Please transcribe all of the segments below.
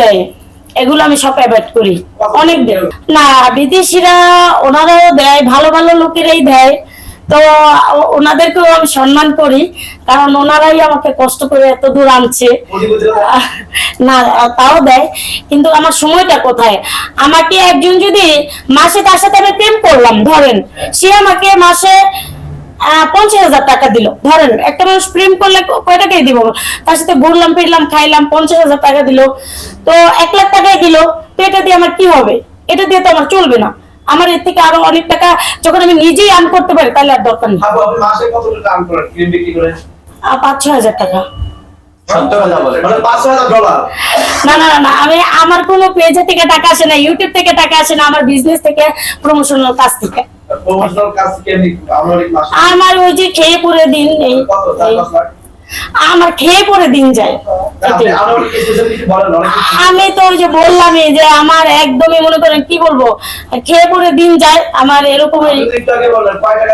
দেয়। এগুলো আমি সব অ্যাভয়েড করি। অনেক দেয়। না, বিদেশিরা ওনারাও দেয়, ভালো ভালো লোকেরাই দেয়। তো ওনাদেরকেও আমি সম্মান করি, কারণ ওনারাই আমাকে কষ্ট করে এত দূর আনছে। না, তাও দেয়। কিন্তু আমার সময়টা কোথায়? আমাকে একজন যদি মাসে তার সাথে আমি প্রেম করলাম, ধরেন, সে আমাকে মাসে পঞ্চাশ হাজার টাকা দিল। ধরেন একটা মানুষ প্রেম করলে কয় টাকাই দিব? তার সাথে ঘুরলাম ফিরলাম খাইলাম পঞ্চাশ হাজার টাকা দিল। তো এক লাখ টাকাই দিল তো এটা দিয়ে আমার কি হবে? এটা দিয়ে তো আমার চলবে না। আমার এর থেকে আরও অনেক টাকা যখন আমি নিজেই আর্ন করতে পারি তাহলে আর দরকার নেই। পাঁচ ছ হাজার টাকা। সত্য কথা বলে। মানে না না, না আমি আমার কোনো পেজ থেকে টাকা আসে না ইউটিউব থেকে টাকা আসে না আমার বিজনেস থেকে প্রমোশনাল কাজ থেকে। আমার ওই যে খেয়ে পরে দিন লাখ? আমার খেয়ে পরে দিন যায়। আমি তো ওই যে বললামই যে আমার একদমই মনে করেন কি বলব? খেয়ে পরে দিন যায় আমার তার মানে মানে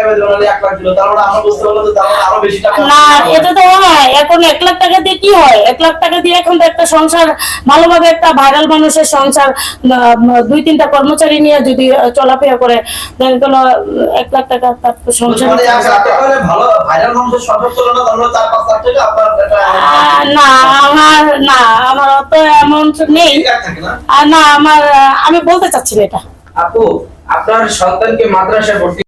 না এটা তো হয় এখন এক লাখ টাকা দিয়ে কি হয়? এক লাখ টাকা দিয়ে এখন তো একটা সংসার ভালোভাবে একটা ভাইরাল মানুষের সংসার দুই তিনটা কর্মচারী নিয়ে যদি চলাফেরা করে দেখা গেল এক লাখ টাকা তার সংসার মানে না আমার না আমার অত অ্যামাউন্ট নেই। না? আমার আমি বলতে চাচ্ছি না এটা। আপু আপনার সন্তানকে মাদ্রাসায় ভর্তি